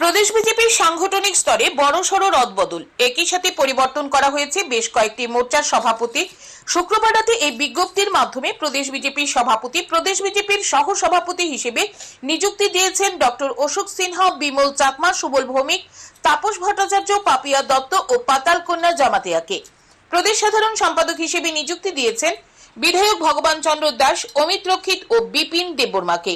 প্রদেশ বিজেপির সাংগঠনিক স্তরে বড় বড়সড় রদবদল। একই সাথে পরিবর্তন করা হয়েছে বেশ কয়েকটি মোর্চার সভাপতি। শুক্রবার রাতে এই বিজ্ঞপ্তির মাধ্যমে প্রদেশ বিজেপির সভাপতি, প্রদেশ বিজেপির সহ সভাপতি হিসেবে নিযুক্তি দিয়েছেন ডক্টর অশোক সিনহা, বিমল চাকমা, সুবল ভৌমিক, তাপস ভট্টাচার্য, পাপিয়া দত্ত ও পাতাল কন্যা জামাতিয়াকে। প্রদেশ সাধারণ সম্পাদক হিসেবে নিযুক্তি দিয়েছেন বিধায়ক ভগবান চন্দ্র দাস, অমিত রক্ষিত ও বিপিন দেববর্মাকে।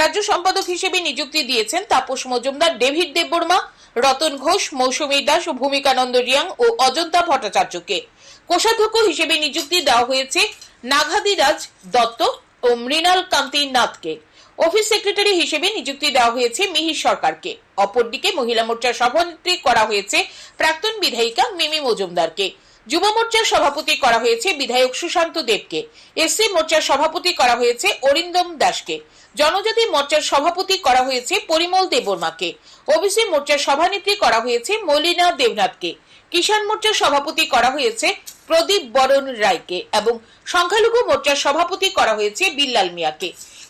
রাজ্য সম্পাদক হিসেবে নিযুক্তি দিয়েছেন তাপস মজুমদার, ডেভিড দেববর্মা, রতন ঘোষ, মৌসুমী দাস ভূমিকানন্দ রিয়াং ও অযোধ্যা ভট্টাচার্যকে। কোষাধ্যক্ষ হিসেবে নিযুক্তি দেওয়া হয়েছে নাগাদিরাজ দত্ত ও মৃণাল কান্তি নাথকে। অফিস সেক্রেটারি হিসেবে নিযুক্তি দেওয়া হয়েছে মিহির সরকারকে। অপরদিকে মহিলা মোর্চার সভানেত্রী করা হয়েছে প্রাক্তন বিধায়িকা মিমি মজুমদারকে। যুব মোর্চার সভাপতি করা হয়েছে বিধায়ক সুশান্ত দেবকে। এসসি মোর্চার সভাপতি করা হয়েছে অরিন্দম দাসকে। জনজাতি মোর্চার সভাপতি করা হয়েছে পরিমল দেববর্মাকে। ওবিসি মোর্চার সভানেত্রী করা হয়েছে মলিনা দেবনাথকে। কিষাণ মোর্চার সভাপতি করা হয়েছে প্রদীপ বরণ রায়কে এবং সংখ্যালঘু মোর্চার সভাপতি করা হয়েছে বিল্লাল মিয়াকে।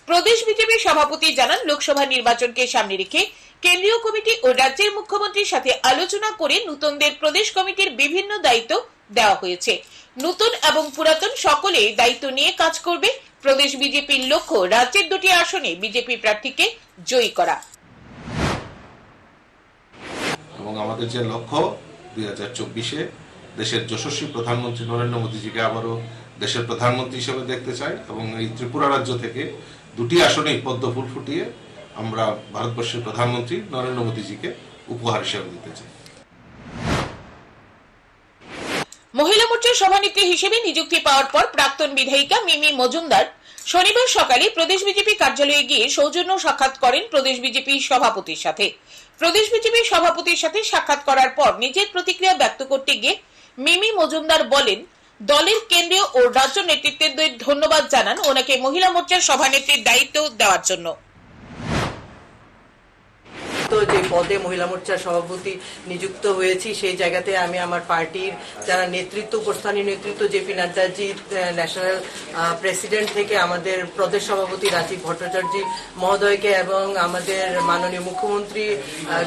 প্রদেশ বিজেপির সভাপতি জানান, লোকসভা নির্বাচনকে সামনে রেখে কেন্দ্রীয় কমিটি ও রাজ্যের মুখ্যমন্ত্রীর সাথে আলোচনা করে নতুনদের প্রদেশ কমিটির বিভিন্ন দায়িত্ব দেওয়া হয়েছে। নতুন এবং পুরাতন সকলে দায়িত্ব নিয়ে কাজ করবে। প্রদেশ বিজেপির লক্ষ্য রাজ্যের দুটি আসনে বিজেপি প্রার্থীকে জয়ী করা। এবং আমাদের যে লক্ষ্য, দুই হাজার চব্বিশে দেশের যশস্বী প্রধানমন্ত্রী নরেন্দ্র মোদীজিকে আবারও দেশের প্রধানমন্ত্রী হিসেবে দেখতে চাই এবং এই ত্রিপুরা রাজ্য থেকে দুটি আসনেই পদ্ম ফুল ফুটিয়ে আমরা ভারতবর্ষের প্রধানমন্ত্রী নরেন্দ্র মোদীজিকে উপহার হিসেবে দিতে চাই। মহিলা মোর্চার সভানেত্রী হিসেবে নিযুক্তি পাওয়ার পর প্রাক্তন বিধায়িকা মিমি মজুমদার শনিবার সকালে প্রদেশ বিজেপি কার্যালয়ে গিয়ে সৌজন্য সাক্ষাৎ করেন প্রদেশ বিজেপি সভাপতির সাথে। প্রদেশ বিজেপি সভাপতির সাথে সাক্ষাৎ করার পর নিজের প্রতিক্রিয়া ব্যক্ত করতে গিয়ে মিমি মজুমদার বলেন, দলের কেন্দ্রীয় ও রাজ্য নেতৃত্বের ধন্যবাদ জানান ওনাকে মহিলা মোর্চার সভানেত্রীর দায়িত্ব দেওয়ার জন্য। যে পদে মহিলা মোর্চার সভাপতি নিযুক্ত হয়েছি, সেই জায়গাতে আমি আমার পার্টির যারা নেতৃত্ব উপস্থানীয় নেতৃত্ব, জেপি নাড্ডাজি ন্যাশনাল প্রেসিডেন্ট থেকে আমাদের প্রদেশ সভাপতি রাজীব ভট্টাচার্য মহোদয়কে এবং আমাদের মাননীয় মুখ্যমন্ত্রী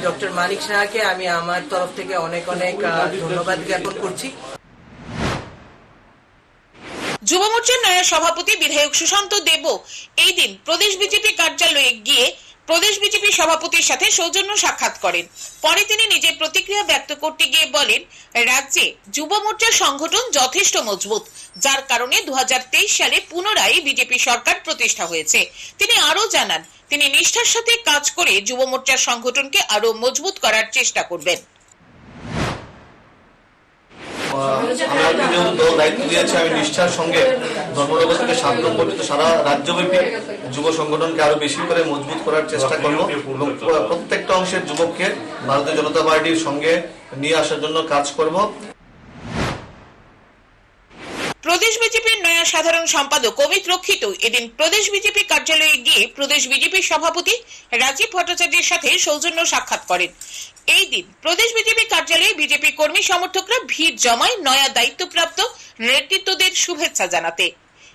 ডক্টর মানিক সাহাকে আমি আমার তরফ থেকে অনেক অনেক ধন্যবাদ জ্ঞাপন করছি। যুব মোর্চার নয়া সভাপতি বিধায়ক সুশান্ত দেব এই দিন প্রদেশ বিজেপি কার্যালয়ে গিয়ে প্রদেশ বিজেপি সভাপতির সাথে সৌজন্য সাক্ষাৎ করেন। পরে তিনি নিজের প্রতিক্রিয়া ব্যক্ত করতে গিয়ে বলেন, রাজ্যে যুব মোর্চার সংগঠন যথেষ্ট মজবুত, যার কারণে দু সালে পুনরায় বিজেপি সরকার প্রতিষ্ঠা হয়েছে। তিনি আরও জানান, তিনি নিষ্ঠার সাথে কাজ করে যুব মোর্চার সংগঠনকে আরও মজবুত করার চেষ্টা করবেন। যেহেতু দল দায়িত্ব দিয়েছে আমি নিষ্ঠার সঙ্গে। ধর্মনগর থেকে সাতগ্রাম পর্যন্ত সারা রাজ্যব্যাপী যুব সংগঠনকে আরও বেশি করে মজবুত করার চেষ্টা করব প্রত্যেকটা অংশের যুবককে ভারতীয় জনতা পার্টির সঙ্গে নিয়ে আসার জন্য কাজ করব। প্রদেশ বিজেপির নয়া সাধারণ সম্পাদক অমিত রক্ষিত এদিন প্রদেশ বিজেপি কার্যালয়ে গিয়ে প্রদেশ বিজেপির সভাপতি রাজীব ভট্টাচার্যের সাথে সৌজন্য সাক্ষাৎ করেন। এই দিন প্রদেশ বিজেপি কার্যালয়ে বিজেপি কর্মী সমর্থকরা ভিড় জমায় নয়া দায়িত্বপ্রাপ্ত নেতৃত্বদের শুভেচ্ছা জানাতে।